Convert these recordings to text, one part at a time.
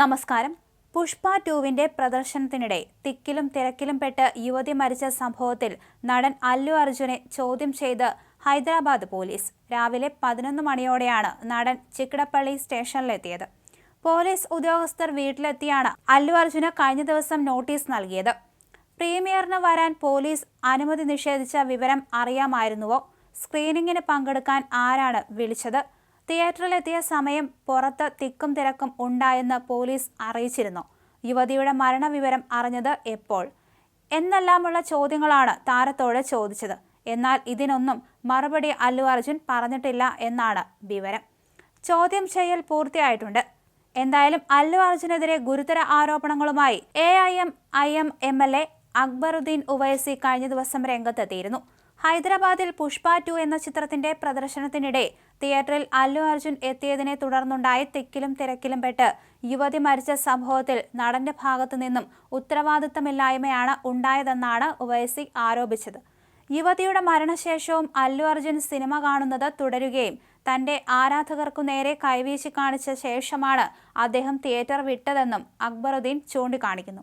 നമസ്കാരം. പുഷ്പ ടൂവിന്റെ പ്രദർശനത്തിനിടെ തിക്കിലും തിരക്കിലും പെട്ട് യുവതി മരിച്ച സംഭവത്തിൽ നടൻ അല്ലു അർജുനെ ചോദ്യം ചെയ്ത് ഹൈദരാബാദ് പോലീസ്. രാവിലെ പതിനൊന്ന് മണിയോടെയാണ് നടൻ ചിക്കിടപ്പള്ളി സ്റ്റേഷനിലെത്തിയത്. പോലീസ് ഉദ്യോഗസ്ഥർ വീട്ടിലെത്തിയാണ് അല്ലു അർജുന് കഴിഞ്ഞ ദിവസം നോട്ടീസ് നൽകിയത്. പ്രീമിയറിന് വരാൻ പോലീസ് അനുമതി നിഷേധിച്ച വിവരം അറിയാമായിരുന്നുവോ? സ്ക്രീനിങ്ങിന് പങ്കെടുക്കാൻ ആരാണ് വിളിച്ചത്? തിയേറ്ററിലെത്തിയ സമയം പുറത്ത് തിക്കും തിരക്കും ഉണ്ടായെന്ന് പോലീസ് അറിയിച്ചിരുന്നു. യുവതിയുടെ മരണവിവരം അറിഞ്ഞത് എപ്പോൾ? എന്നെല്ലാമുള്ള ചോദ്യങ്ങളാണ് താരത്തോട് ചോദിച്ചത്. എന്നാൽ ഇതിനൊന്നും മറുപടി അല്ലു അർജുൻ പറഞ്ഞിട്ടില്ല എന്നാണ് വിവരം. ചോദ്യം ചെയ്യൽ പൂർത്തിയായിട്ടുണ്ട്. എന്തായാലും അല്ലു അർജുനെതിരെ ഗുരുതര ആരോപണങ്ങളുമായി A I M I M M L A Akbaruddin Owaisi കഴിഞ്ഞ ദിവസം രംഗത്തെത്തിയിരുന്നു. ഹൈദരാബാദിൽ പുഷ്പ ടു എന്ന ചിത്രത്തിന്റെ പ്രദർശനത്തിനിടെ തിയേറ്ററിൽ അല്ലു അർജുൻ എത്തിയതിനെ തുടർന്നുണ്ടായ തെക്കിലും തിരക്കിലും പെട്ട് യുവതി മരിച്ച സംഭവത്തിൽ നടന്റെ ഭാഗത്തു നിന്നും ഉത്തരവാദിത്തമില്ലായ്മയാണ് ഉണ്ടായതെന്നാണ് ഉവൈസി ആരോപിച്ചത്. യുവതിയുടെ മരണശേഷവും അല്ലു അർജുൻ സിനിമ കാണുന്നത് തുടരുകയും തന്റെ ആരാധകർക്കു നേരെ കൈവീശി കാണിച്ച ശേഷമാണ് അദ്ദേഹം തിയേറ്റർ വിട്ടതെന്നും അക്ബറുദ്ദീൻ ചൂണ്ടിക്കാണിക്കുന്നു.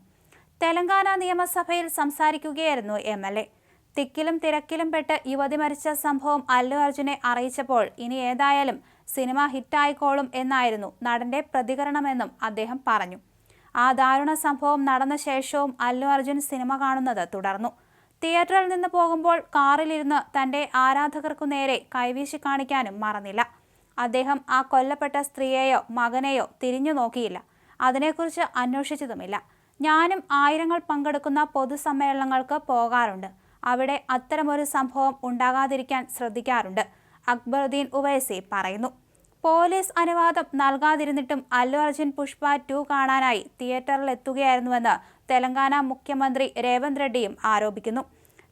തെലങ്കാന നിയമസഭയിൽ സംസാരിക്കുകയായിരുന്നു എം എൽ എ. തിക്കിലും തിരക്കിലും പെട്ട് യുവതി മരിച്ച സംഭവം അല്ലു അർജുനെ അറിയിച്ചപ്പോൾ ഇനി ഏതായാലും സിനിമ ഹിറ്റായിക്കോളും എന്നായിരുന്നു നടന്റെ പ്രതികരണമെന്നും അദ്ദേഹം പറഞ്ഞു. ആ ദാരുണ സംഭവം നടന്ന ശേഷവും അല്ലു അർജുൻ സിനിമ കാണുന്നത് തുടർന്നു. തിയേറ്ററിൽ നിന്ന് പോകുമ്പോൾ കാറിലിരുന്ന് തന്റെ ആരാധകർക്കു നേരെ കൈവീശി കാണിക്കാനും മറന്നില്ല. അദ്ദേഹം ആ കൊല്ലപ്പെട്ട സ്ത്രീയെയോ മകനെയോ തിരിഞ്ഞു നോക്കിയില്ല. അതിനെക്കുറിച്ച് അന്വേഷിച്ചതുമില്ല. ഞാനും ആയിരങ്ങൾ പങ്കെടുക്കുന്ന പൊതുസമ്മേളനങ്ങൾക്ക് പോകാറുണ്ട്. അവിടെ അത്തരമൊരു സംഭവം ഉണ്ടാകാതിരിക്കാൻ ശ്രദ്ധിക്കാറുണ്ട്. അക്ബറുദ്ദീൻ ഉവൈസി പറയുന്നു. പോലീസ് അനുവാദം നൽകാതിരുന്നിട്ടും അല്ലു അർജുൻ പുഷ്പ ടു കാണാനായി തിയേറ്ററിൽ എത്തുകയായിരുന്നുവെന്ന് തെലങ്കാന മുഖ്യമന്ത്രി രേവന്ത് റെഡ്ഡിയും ആരോപിക്കുന്നു.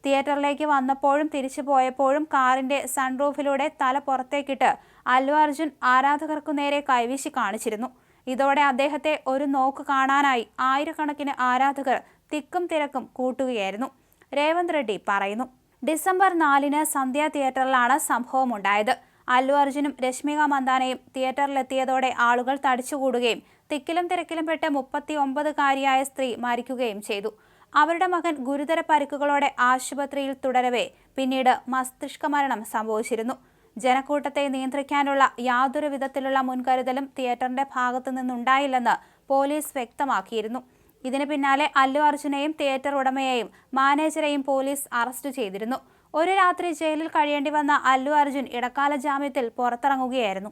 തിയേറ്ററിലേക്ക് വന്നപ്പോഴും തിരിച്ചു പോയപ്പോഴും കാറിന്റെ സൺറൂഫിലൂടെ തല പുറത്തേക്കിട്ട് അല്ലു അർജുൻ ആരാധകർക്കു നേരെ കൈവീശി കാണിച്ചിരുന്നു. ഇതോടെ അദ്ദേഹത്തെ ഒരു നോക്ക് കാണാനായി ആയിരക്കണക്കിന് ആരാധകർ തിക്കും തിരക്കും കൂട്ടുകയായിരുന്നു. രേവന്ത് റെഡ്ഡി പറയുന്നു. ഡിസംബർ നാലിന് സന്ധ്യ തിയേറ്ററിലാണ് സംഭവം ഉണ്ടായത് അല്ലു അർജുനും രശ്മിക മന്ദാനയും തിയേറ്ററിലെത്തിയതോടെ ആളുകൾ തടിച്ചുകൂടുകയും തിക്കിലും തിരക്കിലും പെട്ട് മുപ്പത്തി ഒമ്പതുകാരിയായ സ്ത്രീ മരിക്കുകയും ചെയ്തു. അവരുടെ മകൻ ഗുരുതര പരിക്കുകളോടെ ആശുപത്രിയിൽ തുടരവേ പിന്നീട് മസ്തിഷ്ക മരണം സംഭവിച്ചിരുന്നു. ജനക്കൂട്ടത്തെ നിയന്ത്രിക്കാനുള്ള യാതൊരു വിധത്തിലുള്ള മുൻകരുതലും തിയേറ്ററിന്റെ ഭാഗത്തു നിന്നുണ്ടായില്ലെന്ന് പോലീസ് വ്യക്തമാക്കിയിരുന്നു. ഇതിന് പിന്നാലെ അല്ലു അർജുനെയും തിയേറ്റർ ഉടമയെയും മാനേജറെയും പോലീസ് അറസ്റ്റ് ചെയ്തിരുന്നു. ഒരു രാത്രി ജയിലിൽ കഴിയേണ്ടി വന്ന അല്ലു അർജുൻ ഇടക്കാല ജാമ്യത്തിൽ പുറത്തിറങ്ങുകയായിരുന്നു.